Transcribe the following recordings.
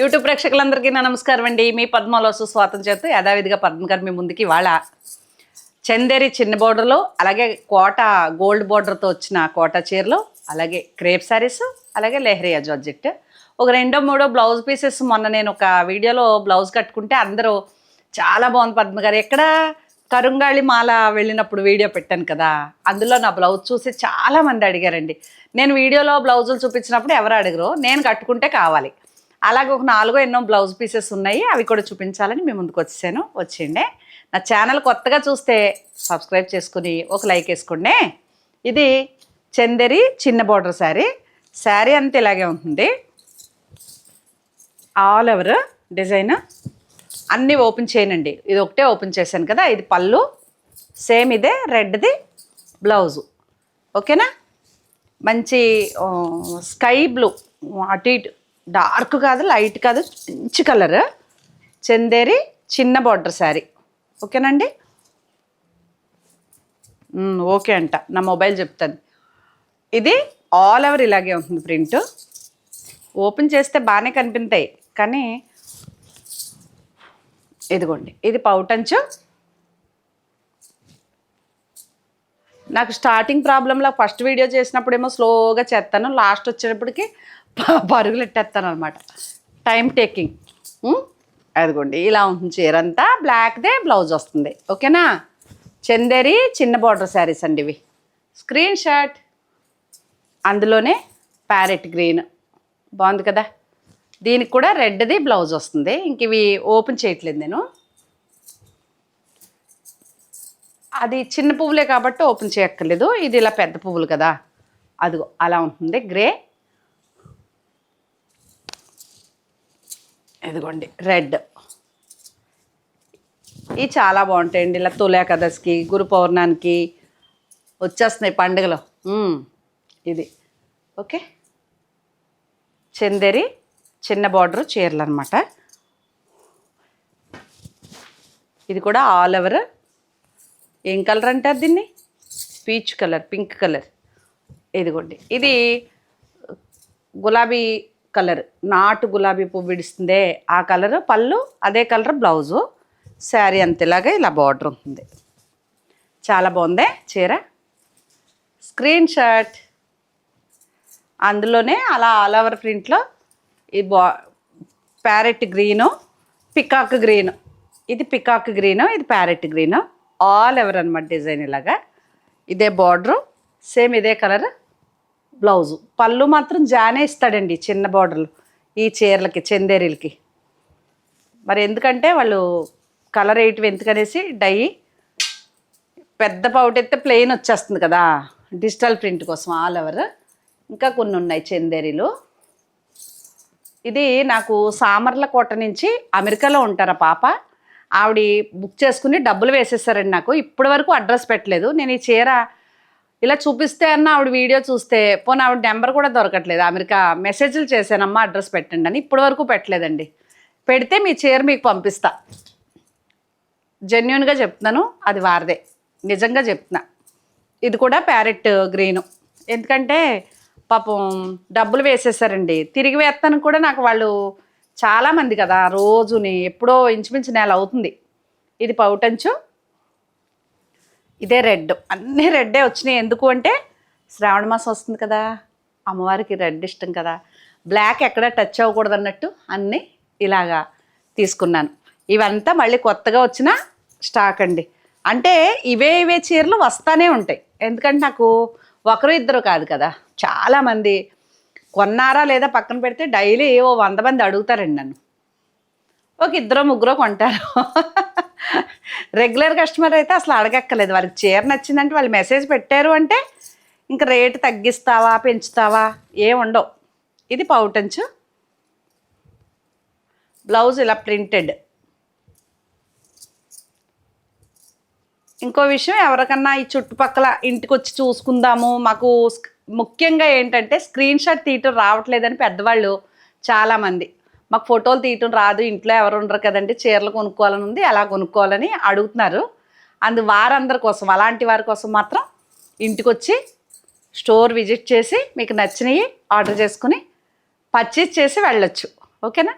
YouTube ప్రేక్షకులందరికీ నా నమస్కారం అండి. మీ పద్మలో సుస్వాతం చేస్తూ యథావిధిగా పద్మ గారు మీ ముందుకి ఇవాళ చందేరి చిన్న బోర్డర్లో అలాగే కోట గోల్డ్ బోర్డర్తో వచ్చిన కోట చీరలు అలాగే క్రేప్ శారీస్ అలాగే లెహరియా జార్జెట్. ఒక రెండో మూడో బ్లౌజ్ పీసెస్ మొన్న నేను ఒక వీడియోలో బ్లౌజ్ కట్టుకుంటే అందరూ చాలా బాగుంది పద్మ గారు. ఎక్కడ కరుంగాళి మాల వెళ్ళినప్పుడు వీడియో పెట్టాను కదా అందులో నా బ్లౌజ్ చూసి చాలా మంది అడిగారండి. నేను వీడియోలో బ్లౌజులు చూపించినప్పుడు ఎవరు అడగరు నేను కట్టుకుంటే కావాలి. అలాగే ఒక నాలుగో ఎన్నో బ్లౌజ్ పీసెస్ ఉన్నాయి. అవి కూడా చూపించాలని మీ ముందుకు వచ్చాను వచ్చిండే నా ఛానల్ కొత్తగా చూస్తే సబ్స్క్రైబ్ చేసుకుని ఒక లైక్ వేసుకోండి. ఇది చందరి చిన్న బార్డర్ శారీ. శారీ అంతా ఇలాగే ఉంటుంది. ఆల్ ఓవర్ డిజైన్ అన్నీ ఓపెన్ చేయనండి. ఇది ఒకటే ఓపెన్ చేశాను కదా. ఇది పళ్ళు. సేమ్ ఇదే రెడ్ది బ్లౌజు. ఓకేనా? మంచి స్కై బ్లూ. అటు ఇటు. డార్క్ కాదు లైట్ కాదు మంచి కలర్. చందేరి చిన్న బార్డర్ శారీ. ఓకేనండి? ఓకే అంట. నా మొబైల్ చెప్తాను. ఇది ఆల్ ఓవర్ ఇలాగే ఉంటుంది ప్రింట్. ఓపెన్ చేస్తే బాగానే కనిపిస్తాయి కానీ ఇదిగోండి ఇది పౌటంచు. నాకు స్టార్టింగ్ ప్రాబ్లంలో ఫస్ట్ వీడియో చేసినప్పుడేమో స్లోగా చేస్తాను. లాస్ట్ వచ్చేటప్పటికి పరుగులు ఎట్టేస్తాను అనమాట టైం టేకింగ్ అదిగోండి ఇలా ఉంటుంది చీర అంతా బ్లాక్దే బ్లౌజ్ వస్తుంది. ఓకేనా? చందేరి చిన్న బార్డర్ శారీస్ అండి ఇవి. స్క్రీన్ షాట్ అందులోనే ప్యారెట్ గ్రీన్ బాగుంది కదా? దీనికి కూడా రెడ్ది బ్లౌజ్ వస్తుంది. ఇంక ఇవి ఓపెన్ చేయట్లేదు నేను. అది చిన్న పువ్వులే కాబట్టి ఓపెన్ చేయక్కర్లేదు. ఇది ఇలా పెద్ద పువ్వులు కదా? అదిగో అలా ఉంటుంది. గ్రే ఇదిగోండి రెడ్. ఇవి చాలా బాగుంటాయండి. ఇలా తులేకదస్కి గురు పౌర్ణానికి వచ్చేస్తున్నాయి పండుగలు. ఇది. ఓకే. చందేరి చిన్న బార్డర్ చీరలు అనమాట ఇది కూడా ఆల్ ఓవర్. ఏం కలర్ అంటారు దీన్ని? Peach colour pink colour. ఇదిగోండి. ఇది గులాబీ కలర్. నాటు గులాబీ పువ్వు విడిస్తుందే ఆ కలర్ పళ్ళు అదే కలర్ బ్లౌజు. శారీ అంతేలాగా ఇలా బార్డర్ ఉంటుంది. చాలా బాగుందే చీర? Screenshot. అందులోనే అలా ఆల్ ఓవర్ ప్రింట్లో ఈ బా ప్యారెట్ గ్రీను పికాక్ గ్రీను. ఇది పికాక్ గ్రీను ఇది ప్యారెట్ గ్రీను. ఆల్ ఎవర్ అనమాట డిజైన్ ఇలాగా. ఇదే బార్డరు సేమ్ ఇదే కలర్. బ్లౌజు. పళ్ళు మాత్రం జానే ఇస్తాడండి చిన్న బార్డర్లు ఈ చీరలకి చందేరీలకి. మరి ఎందుకంటే వాళ్ళు కలర్ వేయటం ఎందుకనేసి డై పెద్ద పౌట్ అయితే ప్లెయిన్ వచ్చేస్తుంది కదా. డిజిటల్ ప్రింట్ కోసం ఆల్ ఓవర్ ఇంకా కొన్ని ఉన్నాయి చందేరీలు. ఇది నాకు సామర్ల కోట నుంచి అమెరికాలో ఉంటారు ఆ పాప. ఆవిడ బుక్ చేసుకుని డబ్బులు వేసేసారండి నాకు. ఇప్పటి వరకు అడ్రస్ పెట్టలేదు. నేను ఈ చీర ఇలా చూపిస్తే అన్న ఆవిడ వీడియో చూస్తే పోనీ ఆవిడ నెంబర్ కూడా దొరకట్లేదు. అమెరికా మెసేజ్లు చేశానమ్మా అడ్రస్ పెట్టండి అని ఇప్పటి వరకు పెట్టలేదండి. పెడితే మీ చీర మీకు పంపిస్తా. జెన్యున్గా చెప్తున్నాను అది వారిదే. నిజంగా చెప్తున్నా. ఇది కూడా ప్యారెట్ గ్రీను ఎందుకంటే పాపం డబ్బులు వేసేసారండి. తిరిగి వేస్తాను కూడా నాకు వాళ్ళు చాలామంది కదా రోజుని ఎప్పుడో ఇంచుమించు నెల అవుతుంది. ఇది పౌటంచు ఇదే రెడ్. అన్నీ రెడ్డే వచ్చినాయి. ఎందుకు అంటే శ్రావణ మాసం వస్తుంది కదా. అమ్మవారికి రెడ్ ఇష్టం కదా. బ్లాక్ ఎక్కడ టచ్ అవ్వకూడదు అన్నట్టు అన్నీ ఇలాగా తీసుకున్నాను. ఇవంతా మళ్ళీ కొత్తగా వచ్చిన స్టాక్ అండి. అంటే ఇవే ఇవే చీరలు వస్తానే ఉంటాయి. ఎందుకంటే నాకు ఒకరు ఇద్దరు కాదు కదా. చాలామంది కొన్నారా లేదా పక్కన పెడితే డైలీ ఓ వంద మంది అడుగుతారండి నన్ను. ఒక ఇద్దరు ముగ్గురు కొంటారు. రెగ్యులర్ కస్టమర్ అయితే అసలు అడగక్కర్లేదు. వాళ్ళకి చీర నచ్చిందంటే వాళ్ళు మెసేజ్ పెట్టారు అంటే ఇంకా రేటు తగ్గిస్తావా పెంచుతావా ఏముండవు ఇది పౌటంచు. బ్లౌజ్ ఇలా ప్రింటెడ్ ఇంకో విషయం ఎవరికన్నా ఈ చుట్టుపక్కల ఇంటికి వచ్చి చూసుకుందాము. మాకు ముఖ్యంగా ఏంటంటే స్క్రీన్ షాట్ తీయటం రావట్లేదని పెద్దవాళ్ళు చాలామంది. మాకు ఫోటోలు తీయటం రాదు ఇంట్లో ఎవరు ఉండరు కదండి చీరలు కొనుక్కోవాలని ఉంది అలా కొనుక్కోవాలని అడుగుతున్నారు. అందు వారందరి కోసం అలాంటి వారి కోసం మాత్రం ఇంటికి వచ్చి స్టోర్ విజిట్ చేసి మీకు నచ్చినవి ఆర్డర్ చేసుకుని పర్చేస్ చేసి వెళ్ళొచ్చు. ఓకేనా?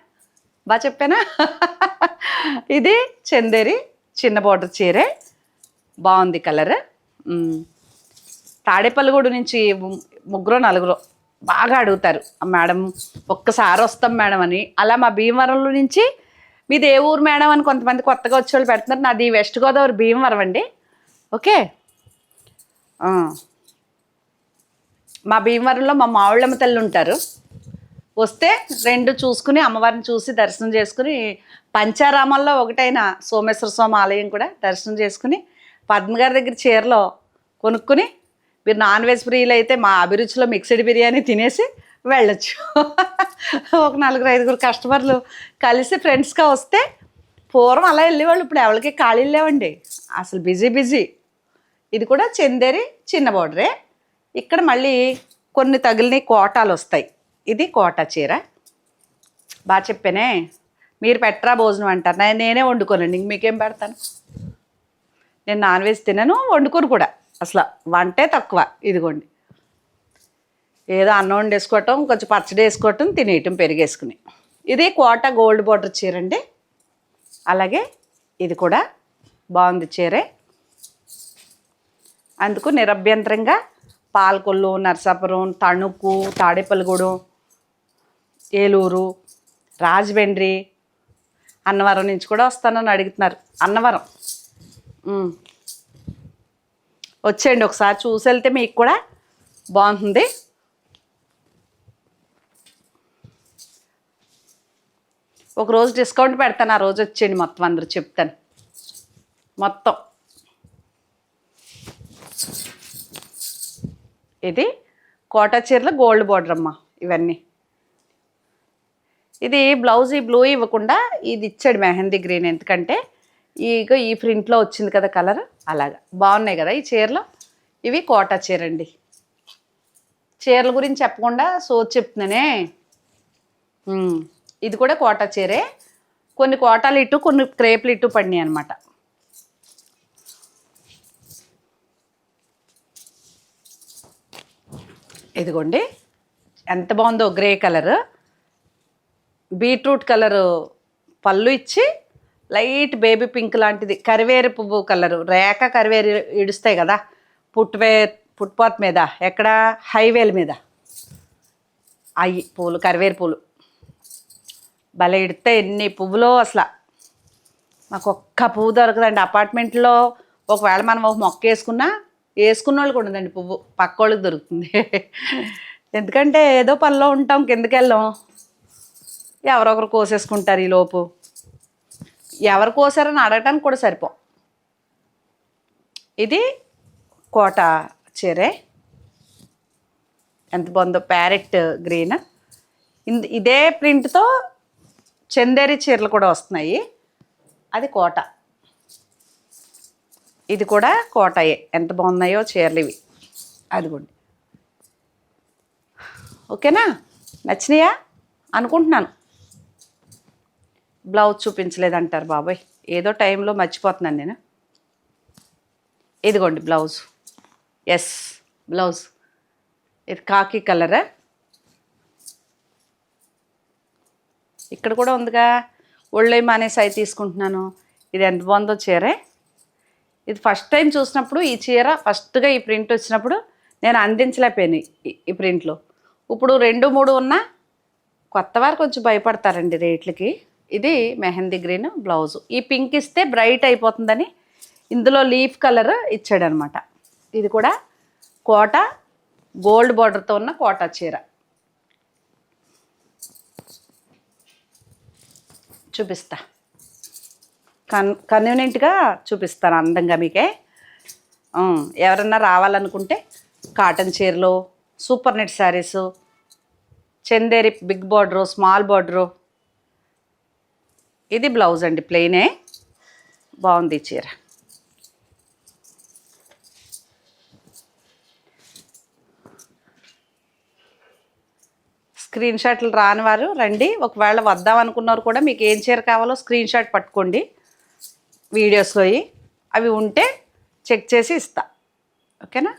బాగా చెప్పానా? ఇది చందేరి చిన్న బార్డర్ చీరే. బాగుంది కలర్. తాడేపల్లిగూడు నుంచి ముగ్గురు నలుగురు. బాగా అడుగుతారు. మేడం ఒక్కసారి వస్తాం మేడం అని. అలా మా భీమవరంలో నుంచి మీది ఏ ఊరు మేడం అని కొంతమంది కొత్తగా వచ్చే వాళ్ళు పెడుతున్నారు. నాది వెస్ట్ గోదావరి భీమవరం అండి. ఓకే? మా భీమవరంలో మా మావుళ్ళమ్మ తల్లి ఉంటారు. వస్తే రెండు చూసుకుని అమ్మవారిని చూసి దర్శనం చేసుకుని పంచారామంలో ఒకటైన సోమేశ్వర స్వామి ఆలయం కూడా దర్శనం చేసుకుని పద్మ గారి దగ్గర చీరలో కొనుక్కుని మీరు నాన్ వెజ్ ఫ్రీలు అయితే మా అభిరుచిలో మిక్స్డ్ బిర్యానీ తినేసి వెళ్ళొచ్చు. ఒక నలుగురు ఐదుగురు కస్టమర్లు కలిసి ఫ్రెండ్స్గా వస్తే పూర్వం అలా వెళ్ళేవాళ్ళు ఇప్పుడు ఎవరికి ఖాళీ లేవండి. అసలు బిజీ బిజీ. ఇది కూడా చందేరి చిన్న బోర్డరే ఇక్కడ మళ్ళీ కొన్ని తగిలిన కోటాలు వస్తాయి. ఇది కోట చీర. బాగా చెప్పానే మీరు పెట్టరా భోజనం అంటారు. నేనే వండుకోనండి ఇంక మీకేం పెడతాను? నేను నాన్ వెజ్ తినను వండుకోను కూడా. అసలు వంటే తక్కువ ఇదిగోండి. ఏదో అన్నం వండేసుకోవటం కొంచెం పచ్చడి వేసుకోవటం తినేయటం పెరిగేసుకుని. ఇది కోట గోల్డ్ బార్డర్ చీర అండి. అలాగే ఇది కూడా బాగుంది చీరే. అందుకు నిరభ్యంతరంగా పాలకొల్లు నరసాపురం తణుకు తాడేపల్లిగూడెం ఏలూరు రాజమండ్రి అన్నవరం నుంచి కూడా వస్తానని అడుగుతున్నారు. అన్నవరం. వచ్చేయండి ఒకసారి చూసి వెళ్తే మీకు కూడా బాగుంటుంది. ఒక రోజు డిస్కౌంట్ పెడతాను ఆ రోజు వచ్చేయండి మొత్తం అందరు చెప్తాను. మొత్తం. ఇది కోటా చీరలో గోల్డ్ బార్డర్ అమ్మా ఇవన్నీ. ఇది బ్లౌజ్ ఈ బ్లూ ఇవ్వకుండా ఇది ఇచ్చాడు మెహందీ గ్రీన్. ఎందుకంటే ఇగో ఈ ప్రింట్లో వచ్చింది కదా కలర్. అలాగా. బాగున్నాయి కదా ఈ చీరలు? ఇవి కోటా చీర అండి చీరల గురించి చెప్పకుండా సో చెప్తున్నానే. ఇది కూడా కోటా చీరే. కొన్ని కోటాలు ఇటు కొన్ని క్రేపులు ఇటు పడినాయి అనమాట ఇదిగోండి. ఎంత బాగుందో గ్రే కలర్. బీట్రూట్ కలరు పళ్ళు ఇచ్చి లైట్ బేబీ పింక్ లాంటిది. కరివేరు పువ్వు కలరు. రేఖ కరివేరు ఇడుస్తాయి కదా. పుట్వే ఫుట్పాత్ మీద. ఎక్కడ? హైవేల మీద. అవి పూలు కరివేరు పూలు. భలే ఇడితే ఎన్ని పువ్వులో అసలు. మాకు ఒక్క పువ్వు దొరకదండి. అపార్ట్మెంట్లో ఒకవేళ మనం ఒక మొక్క వేసుకున్నా వేసుకున్న వాళ్ళు ఉండదండి పువ్వు. పక్క వాళ్ళకి దొరుకుతుంది. ఎందుకంటే ఏదో పనిలో ఉంటాం కిందకి వెళ్ళాం ఎవరొకరు కోసేసుకుంటారు ఈ లోపు ఎవరు కోసారని అడగటానికి కూడా సరిపో. ఇది కోట చీరే. ఎంత బాగుందో ప్యారెట్ గ్రీన్. ఇదే ప్రింట్తో చందేరి చీరలు కూడా వస్తున్నాయి. అది కోట. ఇది కూడా కోటయే. ఎంత బాగున్నాయో చీరలు ఇవి. అదిగోండి. ఓకేనా? నచ్చినాయా? అనుకుంటున్నాను. బ్లౌజ్ చూపించలేదంటారు బాబాయ్. ఏదో టైంలో మర్చిపోతున్నాను నేను. ఇదిగోండి బ్లౌజ్. Yes blouse. ఇది కాకి కలరా. ఇక్కడ కూడా ఉందిగా. ఒళ్ళే మానేసి అయి తీసుకుంటున్నాను. ఇది ఎంత బాగుందో చీరే. ఇది ఫస్ట్ టైం చూసినప్పుడు ఈ చీర ఫస్ట్గా ఈ ప్రింట్ వచ్చినప్పుడు నేను అందించలేకపోయాను ఈ- ఈ ప్రింట్లో ఇప్పుడు రెండు మూడు ఉన్నా కొత్త వారు కొంచెం భయపడతారండి రేట్లకి. ఇది మెహందీ గ్రీన్ బ్లౌజ్. ఈ పింక్ ఇస్తే బ్రైట్ అయిపోతుందని ఇందులో లీఫ్ కలర్ ఇచ్చాడనమాట. ఇది కూడా కోట గోల్డ్ బార్డర్తో ఉన్న కోట చీర. చూపిస్తా. కన్ కన్వీనియంట్గా చూపిస్తాను అందంగా మీకే. ఎవరన్నా రావాలనుకుంటే కాటన్ చీరలు super net saris Chanderi big border small border ఇది బ్లౌజ్ అండి ప్లెయినే బాగుంది చీర. స్క్రీన్ షాట్లు రాని వారు రండి ఒకవేళ వద్దాం అనుకున్నారు కూడా మీకు ఏం చీర కావాలో స్క్రీన్ షాట్ పట్టుకోండి వీడియోస్లోవి అవి ఉంటే చెక్ చేసి ఇస్తా. ఓకేనా?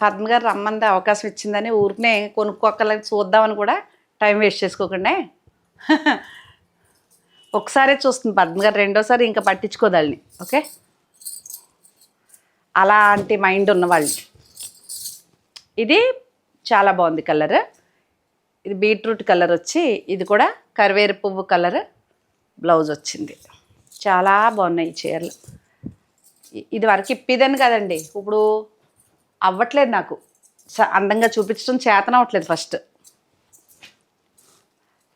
పద్మ గారు రమ్మంది అవకాశం ఇచ్చిందని ఊరికనే కొనుక్కోకలకి చూద్దామని కూడా టైం వేస్ట్ చేసుకోకుండా ఒకసారే చూస్తుంది పద్మ గారు రెండోసారి ఇంకా పట్టించుకోదాళ్ళని ఓకే? అలాంటి మైండ్ ఉన్నవాళ్ళు ఇది చాలా బాగుంది కలర్. ఇది బీట్రూట్ కలర్ వచ్చి ఇది కూడా కరివేరు పువ్వు కలర్ బ్లౌజ్ వచ్చింది. చాలా బాగున్నాయి ఈ చీరలు. ఇది వరకు ఇప్పిదని కదండి. ఇప్పుడు అవ్వట్లేదు నాకు. స- అందంగా చూపించడం చేతనవ్వట్లేదు ఫస్ట్.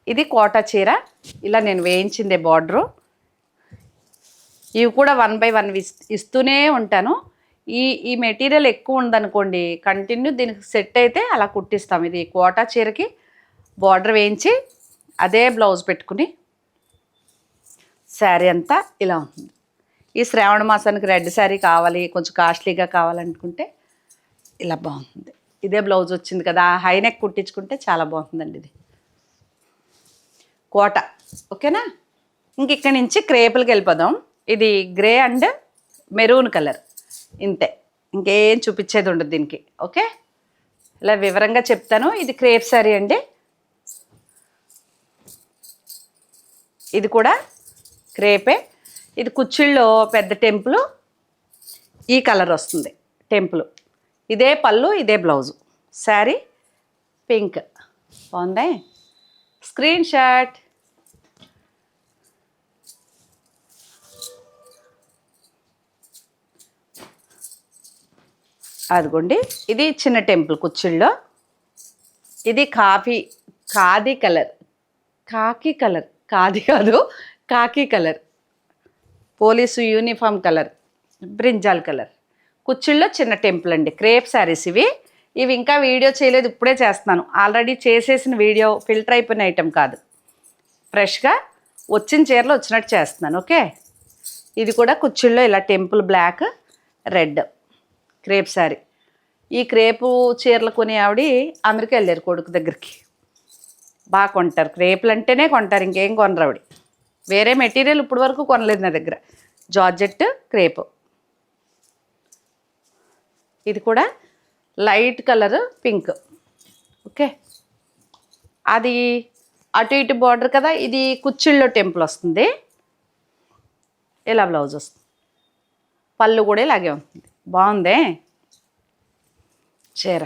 ఇది కోటా చీర. ఇలా నేను వేయించిందే బార్డరు. ఇవి కూడా వన్ బై వన్ ఇస్తూనే ఉంటాను. ఈ ఈ మెటీరియల్ ఎక్కువ ఉందనుకోండి కంటిన్యూ దీనికి సెట్ అయితే అలా కుట్టిస్తాం. ఇది కోటా చీరకి బార్డర్ వేయించి అదే బ్లౌజ్ పెట్టుకుని శారీ అంతా ఇలా ఉంటుంది. ఈ శ్రావణ మాసానికి రెడ్ శారీ కావాలి కొంచెం కాస్ట్లీగా కావాలనుకుంటే ఇలా బాగుంటుంది ఇదే బ్లౌజ్ వచ్చింది కదా హై నెక్ కుట్టించుకుంటే చాలా బాగుంటుందండి ఇది. కోట ఓకేనా? ఇంక ఇక్కడి నుంచి క్రేపులకి వెళ్ళిపోదాం. ఇది గ్రే అండ్ మెరూన్ కలర్. ఇంతే. ఇంకేం చూపించేది ఉండదు దీనికి. ఓకే? ఇలా వివరంగా చెప్తాను. ఇది క్రేప్ శారీ అండి. ఇది కూడా క్రేపే. ఇది కుచ్చిళ్ళలో పెద్ద టెంపుల్. ఈ కలర్ వస్తుంది టెంపుల్. ఇదే పళ్ళు ఇదే బ్లౌజు. శారీ పింక్. బాగుందే? Screenshot. అదిగోండి. ఇది చిన్న టెంపుల్ కుచ్చిళ్ళలో ఇది కాఫీ కాది కలర్. కాకి కలర్. కాది కాదు khaki colour. Police uniform colour. Brinjal colour. కుచ్చిళ్ళలో చిన్న టెంపుల్ అండి క్రేప్ శారీస్ ఇవి. ఇవి ఇంకా వీడియో చేయలేదు ఇప్పుడే చేస్తున్నాను. ఆల్రెడీ చేసేసిన వీడియో ఫిల్టర్ అయిపోయిన ఐటెం కాదు. ఫ్రెష్గా వచ్చిన చీరలో వచ్చినట్టు చేస్తున్నాను ఓకే? ఇది కూడా కుచ్చిళ్ళలో ఇలా temple black red crepe sari. ఈ క్రేపు చీరలు కొనే ఆవిడ అందరికీ వెళ్ళారు కొడుకు దగ్గరికి. బాగా కొంటారు. క్రేపులు అంటేనే కొంటారు ఇంకేం కొనరు ఆవిడ. వేరే మెటీరియల్ ఇప్పటి వరకు కొనలేదు నా దగ్గర. Georgette crepe. ఇది కూడా లైట్ కలర్ పింక్. ఓకే? అది అటు ఇటు బార్డర్ కదా ఇది కుచ్చిళ్ళలో టెంపుల్ వస్తుంది. ఇలా బ్లౌజ్ వస్తుంది. పళ్ళు కూడా ఇలాగే ఉంటుంది. బాగుందే? చీర.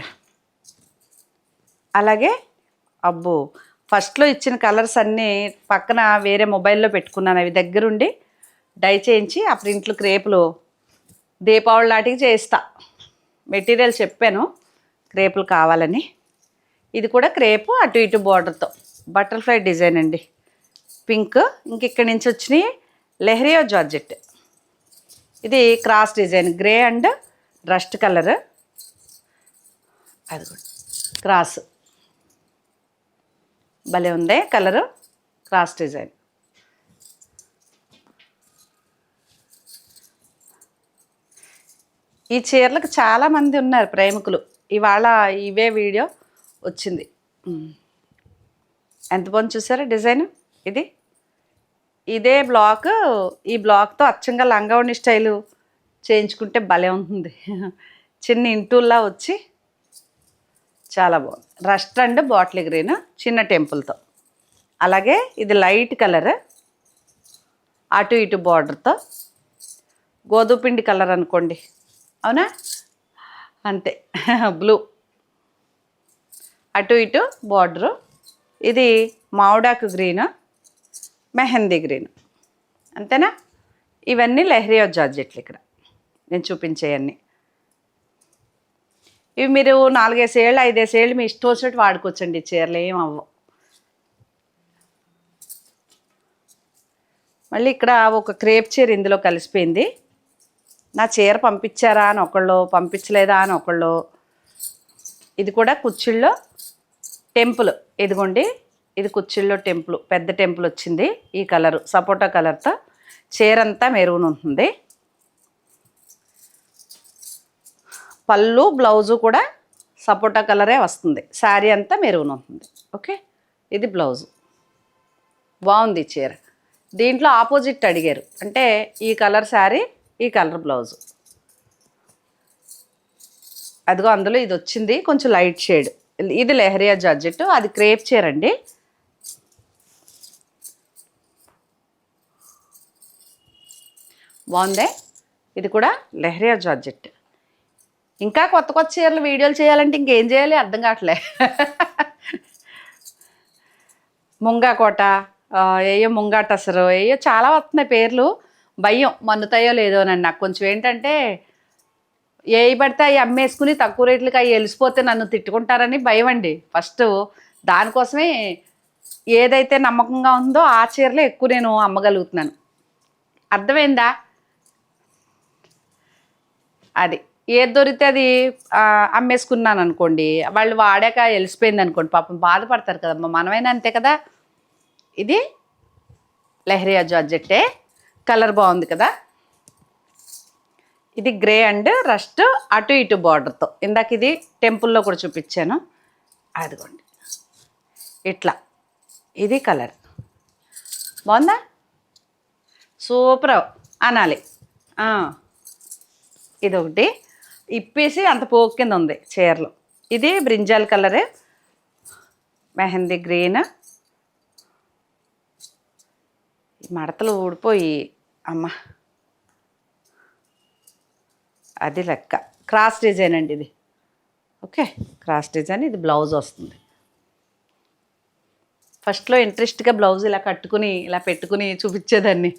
అలాగే అబ్బో ఫస్ట్లో ఇచ్చిన కలర్స్ అన్నీ పక్కన వేరే మొబైల్లో పెట్టుకున్నాను. అవి దగ్గరుండి డై చేయించి ఆ ప్రింట్లు క్రేపులు దీపావళి నాటికి చేయిస్తా. మెటీరియల్ చెప్పాను. క్రేపులు కావాలని. ఇది కూడా క్రేపు అటు ఇటు బార్డర్తో. బటర్ఫ్లై డిజైన్ అండి. పింక్ ఇంక ఇక్కడి నుంచి వచ్చినాయి లెహరియో జార్జెట్. ఇది cross design grey and rust colour. అది కూడా క్రాస్. భలే ఉంది కలరు క్రాస్ డిజైన్. ఈ చీరలకు చాలా మంది ఉన్నారు ప్రేమికులు. ఇవాళ ఇవే వీడియో వచ్చింది. ఎంత బాగుంది చూసారా డిజైన్? ఇది. ఇదే బ్లాక్. ఈ బ్లాక్తో అచ్చంగా లంగావణి స్టైలు చేయించుకుంటే భలే ఉంటుంది. చిన్న ఇంటూల్లా వచ్చి చాలా బాగుంది. రస్ట్ అండ్ బాటిల్ గ్రీన్ చిన్న టెంపుల్తో. అలాగే ఇది లైట్ కలర్. అటు ఇటు బార్డర్తో. గోధుమపిండి కలర్ అనుకోండి. అవునా? అంతే. బ్లూ అటు ఇటు బార్డరు ఇది మావుడాకు గ్రీన్ మెహందీ గ్రీన్ అంతేనా? ఇవన్నీ లెహరియా జార్జెట్లు ఇక్కడ. నేను చూపించేయన్నీ. ఇవి మీరు నాలుగేసేళ్ళు ఐదేసేళ్ళు మీ ఇష్టం వచ్చినట్టు వాడుకోవచ్చండి. చీరలు ఏం అవ్వవు. మళ్ళీ ఇక్కడ ఒక క్రేప్ చీర ఇందులో కలిసిపోయింది. నా చీర పంపించారా అని ఒకళ్ళు పంపించలేదా అని ఒకళ్ళు. ఇది కూడా కుర్చీల్లో టెంపుల్. ఇదిగోండి ఇది కుర్చీల్లో టెంపుల్. పెద్ద టెంపుల్ వచ్చింది ఈ కలరు సపోటా కలర్తో. చీర అంతా మెరూన్ ఉంటుంది. పళ్ళు బ్లౌజు కూడా సపోటా కలరే వస్తుంది. శారీ అంతా మెరూన్ ఉంటుంది. ఓకే? ఇది బ్లౌజు. బాగుంది చీర. దీంట్లో ఆపోజిట్ అడిగారు. అంటే ఈ కలర్ శారీ ఈ కలర్ బ్లౌజ్. అదిగో అందులో ఇది వచ్చింది కొంచెం లైట్ షేడ్ ఇది లెహరియా జార్జెట్ అది క్రేప్ చీర అండి. బాగుందే? ఇది కూడా లెహరియా జార్జెట్. ఇంకా కొత్త కొత్త చీరలు వీడియోలు చేయాలంటే ఇంకేం చేయాలి? అర్థం కావట్లే. ముంగా కోట ఏయో ముంగా టసరు ఏయో చాలా వస్తున్నాయి పేర్లు. భయం మన్నుతాయో లేదో అని నాకు కొంచెం ఏంటంటే ఏ పడితే అవి అమ్మేసుకుని తక్కువ రేట్లకి అవి వెలిసిపోతే నన్ను తిట్టుకుంటారని భయం అండి. ఫస్ట్ దానికోసమే ఏదైతే నమ్మకంగా ఉందో ఆ చీరలే ఎక్కువ నేను అమ్మగలుగుతున్నాను. అర్థమైందా? అది. ఏది దొరికితే అది అమ్మేసుకున్నాను అనుకోండి. వాళ్ళు వాడాక వెలిసిపోయింది అనుకోండి. పాపం బాధపడతారు కదమ్మా. మనమైనా అంతే కదా? ఇది లెహరియా జార్జెట్టే. కలర్ బాగుంది కదా? ఇది గ్రే అండ్ రస్ట్ అటు ఇటు బార్డర్తో ఇందాక ఇది టెంపుల్లో కూడా చూపించాను. అదిగోండి. ఇట్లా. ఇది కలర్. బాగుందా? సూపర్. అనాలి. ఇదొకటి. ఇప్పేసి అంత పోక్ కింద ఉంది చీరలు. ఇది బ్రింజాల్ కలరే. మెహందీ గ్రీన్ ఈ మడతలు ఊడిపోయి అమ్మ. అది లెక్క. క్రాస్ డిజైన్ అండి ఇది. ఓకే క్రాస్ డిజైన్ ఇది బ్లౌజ్ వస్తుంది. ఫస్ట్లో ఇంట్రెస్ట్గా బ్లౌజ్ ఇలా కట్టుకుని ఇలా పెట్టుకుని చూపించేదాన్ని.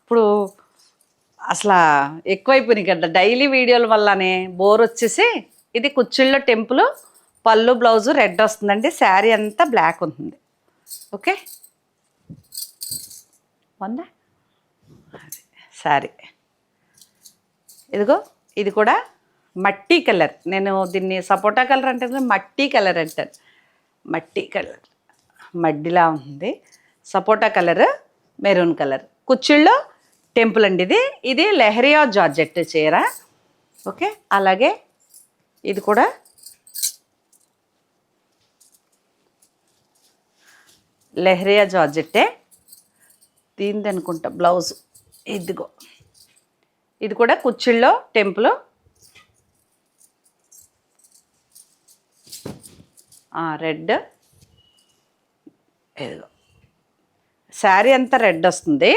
ఇప్పుడు అసలు ఎక్కువైపోయినాయి కదా. డైలీ వీడియోల వల్లనే బోర్ వచ్చేసి ఇది కుచ్చిళ్ళ టెంపుల్ పళ్ళు బ్లౌజు రెడ్ వస్తుందండి. శారీ అంతా బ్లాక్ ఉంటుంది. ఓకే? ఉందా శారీ ఇదిగో ఇది కూడా మట్టి కలర్. నేను దీన్ని సపోటా కలర్ అంటే మట్టి కలర్ అంటాను. మట్టి కలర్. మడ్డిలా ఉంది. సపోటా కలర్ మెరూన్ కలర్. కుచ్చుళ్ళు టెంపుల్ అండి ఇది. ఇది లెహరియా జార్జెట్ చీర. ఓకే? అలాగే ఇది కూడా లెహరియా జార్జెట్టే దీనిది అనుకుంటా బ్లౌజ్. ఇదిగో. ఇది కూడా కుచ్చిళ్ళో టెంపుల్. రెడ్. ఇదిగో. శారీ అంతా రెడ్ వస్తుంది.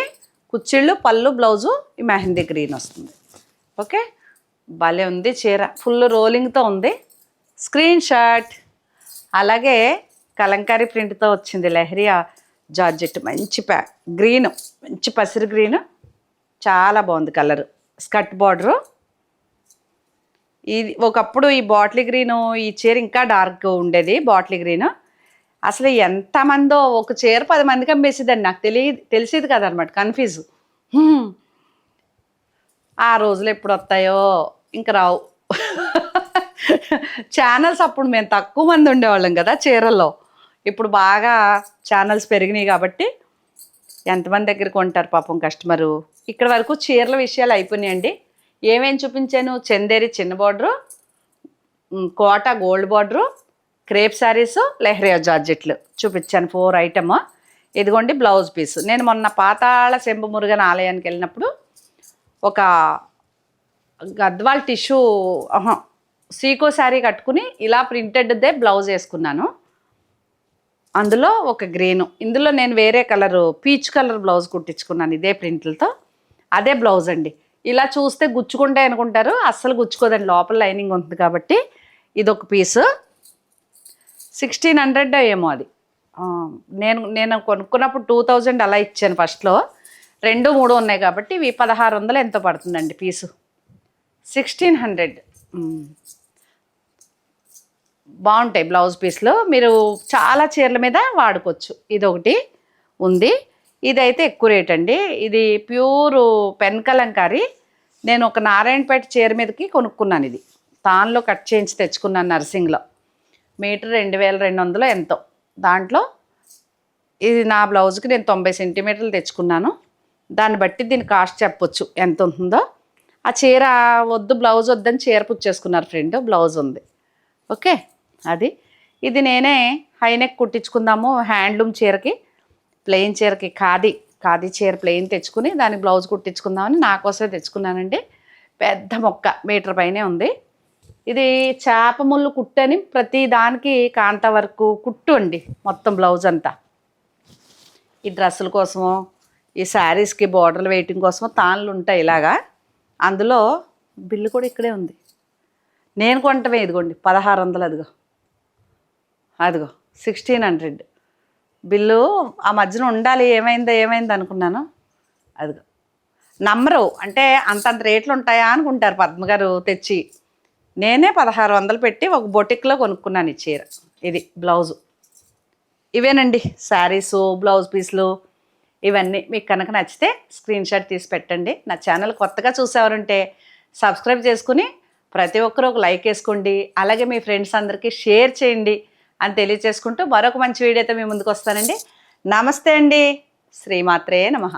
కుచ్చిళ్ళు పళ్ళు బ్లౌజు ఈ మెహందీ గ్రీన్ వస్తుంది. ఓకే? భలే ఉంది చీర. ఫుల్ రోలింగ్తో ఉంది. Screenshot. అలాగే కలంకారీ ప్రింట్తో వచ్చింది లెహరియా. జార్జెట్ మంచి ప్యా గ్రీన్ మంచి పసిరి గ్రీను. చాలా బాగుంది కలర్. Skirt border. ఇది ఒకప్పుడు ఈ బాటిల్ గ్రీను ఈ చీర ఇంకా డార్క్ ఉండేది బాటిల్ గ్రీను. అసలు ఎంతమందో ఒక చీర పది మందికి అమ్మేసేదండి నాకు తెలియ తెలిసేది కదనమాట కన్ఫ్యూజ్. ఆ రోజులు ఎప్పుడు వస్తాయో ఇంక రావు. ఛానల్స్ అప్పుడు మేము తక్కువ మంది ఉండేవాళ్ళం కదా చీరల్లో. ఇప్పుడు బాగా ఛానల్స్ పెరిగినాయి కాబట్టి ఎంతమంది దగ్గరికి కొంటారు పాపం కస్టమరు ఇక్కడ వరకు చీరల విషయాలు అయిపోయినాయండి. ఏమేమి చూపించాను? చందేరి చిన్న border Kota gold border crepe saris Leheriya జార్జెట్లు చూపించాను. ఫోర్ ఐటమ్ ఇదిగోండి బ్లౌజ్ పీస్ నేను మొన్న పాతాళ శంభు మురుగన్ ఆలయానికి వెళ్ళినప్పుడు ఒక గద్వాల్ టిష్యూ సీకో శారీ కట్టుకుని ఇలా ప్రింటెడ్దే బ్లౌజ్ వేసుకున్నాను. అందులో ఒక గ్రీను. ఇందులో నేను వేరే కలరు పీచ్ కలర్ బ్లౌజ్ కుట్టించుకున్నాను ఇదే ప్రింట్లతో. అదే బ్లౌజ్ అండి. ఇలా చూస్తే గుచ్చుకుంటాయి అనుకుంటారు అస్సలు గుచ్చుకోదండి. లోపల లైనింగ్ ఉంటుంది కాబట్టి ఇదొక పీసు. సిక్స్టీన్ హండ్రెడ్ ఏమో అది. నేను నేను కొనుక్కున్నప్పుడు టూ థౌజండ్ అలా ఇచ్చాను ఫస్ట్లో. రెండు మూడు ఉన్నాయి కాబట్టి ఇవి పదహారు వందలు ఎంతో పడుతుందండి పీసు. Sixteen hundred. బాగుంటాయి బ్లౌజ్ పీస్లు. మీరు చాలా చీరల మీద వాడుకోవచ్చు. ఇది ఒకటి ఉంది. ఇదైతే ఎక్కువ రేట్ అండి. ఇది ప్యూర్ పెన్ కలంకారీ. నేను ఒక నారాయణపేట చీర మీదకి కొనుక్కున్నాను ఇది. తాన్లో కట్ చేయించి తెచ్చుకున్నాను నర్సింగ్లో. మీటర్ రెండు వేల రెండు వందలు ఎంతో. దాంట్లో ఇది నా బ్లౌజ్కి నేను తొంభై సెంటీమీటర్లు తెచ్చుకున్నాను. దాన్ని బట్టి దీని కాస్ట్ చెప్పొచ్చు. ఎంత ఉంటుందో. ఆ చీర వద్దు బ్లౌజ్ వద్దని చీర పుచ్చేసుకున్నారు ఫ్రెండ్. బ్లౌజ్ ఉంది. ఓకే? అది. ఇది నేనే హైనెక్ కుట్టించుకుందాము హ్యాండ్లూమ్ చీరకి ప్లెయిన్ చీరకి ఖాదీ ఖాదీ చీర ప్లెయిన్ తెచ్చుకుని దానికి బ్లౌజ్ కుట్టించుకుందామని నా కోసమే తెచ్చుకున్నానండి. పెద్ద మొక్క మీటర్ పైనే ఉంది. ఇది చేప ముళ్ళు కుట్టని ప్రతి దానికి కాంత వరకు కుట్టు అండి మొత్తం బ్లౌజ్ అంతా. ఈ డ్రెస్సుల కోసము ఈ శారీస్కి బార్డర్లు వేయటం కోసము తాన్లు ఉంటాయి ఇలాగా. అందులో బిల్లు కూడా ఇక్కడే ఉంది. నేను కొంటమే ఇదిగోండి పదహారు వందలు అదిగో. అదిగో సిక్స్టీన్ హండ్రెడ్ బిల్లు ఆ మధ్యన ఉండాలి ఏమైందో ఏమైంది అనుకున్నాను. అదిగో. నమ్మరు అంటే అంతంత రేట్లు ఉంటాయా అనుకుంటారు పద్మ గారు తెచ్చి. నేనే పదహారు వందలు పెట్టి ఒక బొటిక్లో కొనుక్కున్నాను ఈ చీర ఇది బ్లౌజు. ఇవేనండి శారీసు బ్లౌజ్ పీసులు ఇవన్నీ. మీకు కనుక నచ్చితే స్క్రీన్ షాట్ తీసి పెట్టండి. నా ఛానల్ కొత్తగా చూసేవారుంటే సబ్స్క్రైబ్ చేసుకుని ప్రతి ఒక్కరూ ఒక లైక్ వేసుకోండి. అలాగే మీ ఫ్రెండ్స్ అందరికీ షేర్ చేయండి. అని తెలియచేసుకుంటూ మరొక మంచి వీడియోతో మీ ముందుకు వస్తానండి. నమస్తే అండి. శ్రీమాత్రే నమః.